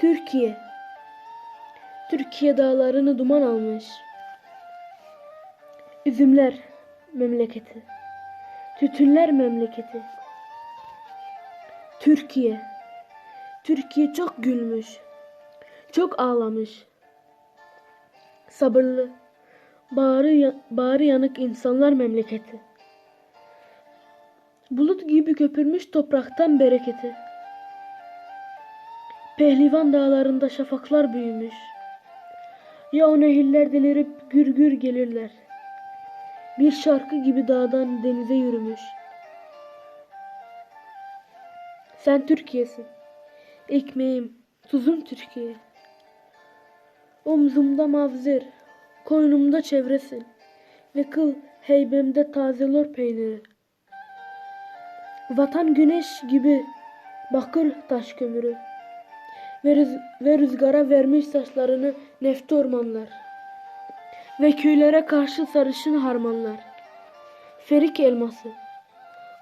Türkiye. Türkiye dağlarını duman almış. Üzümler memleketi. Tütünler memleketi. Türkiye. Türkiye çok gülmüş. Çok ağlamış. Sabırlı. Bağrı, bağrı yanık insanlar memleketi. Bulut gibi köpürmüş topraktan bereketi. Pehlivan dağlarında şafaklar büyümüş. Ya o nehirler delirip gür gür gelirler. Bir şarkı gibi dağdan denize yürümüş. Sen Türkiye'sin. Ekmeğim, tuzum Türkiye. Omzumda mavzir, koynumda çevresin. Ve kıl heybemde taze lor peyniri. Vatan güneş gibi bakır taş kömürü ve, rüz- ve rüzgara vermiş saçlarını nefti ormanlar ve köylere karşı sarışın harmanlar. Ferik elması,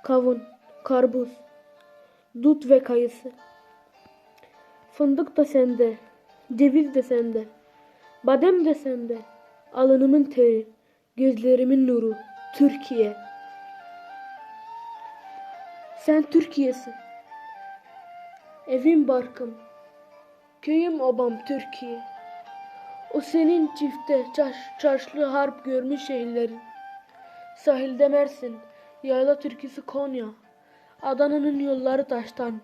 kavun, karpuz, dut ve kayısı. Fındık da sende, ceviz de sende, badem de sende. Alınımın teri, gözlerimin nuru, Türkiye. Sen Türkiye'sin. Evim barkım, köyüm obam Türkiye. O senin çifte çarş, çarşlı harp görmüş şehirlerin. Sahilde Mersin, yayla türküsü Konya. Adana'nın yolları taştan.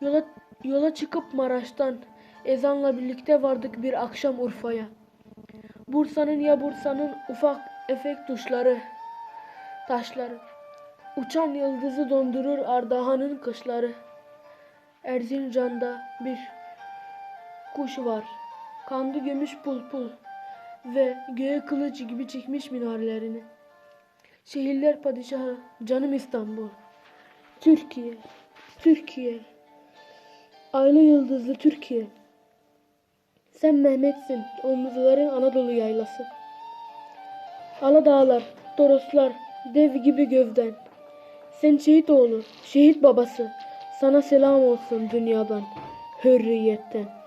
Yola, yola çıkıp Maraş'tan ezanla birlikte vardık bir akşam Urfa'ya. Bursa'nın ya Bursa'nın ufak efekt tuşları, taşları. Uçan yıldızı dondurur Ardahan'ın kışları. Erzincan'da bir kuş var. Kandı gömüş pul pul ve göğe kılıç gibi çekmiş minarelerini. Şehirler padişahı canım İstanbul. Türkiye, Türkiye. Aylı yıldızlı Türkiye. Sen Mehmet'sin, omuzların Anadolu yaylası. Aladağlar, Toroslar, dev gibi gövden. Sen şehit oğlu, şehit babası. Sana selam olsun dünyadan, hürriyetten.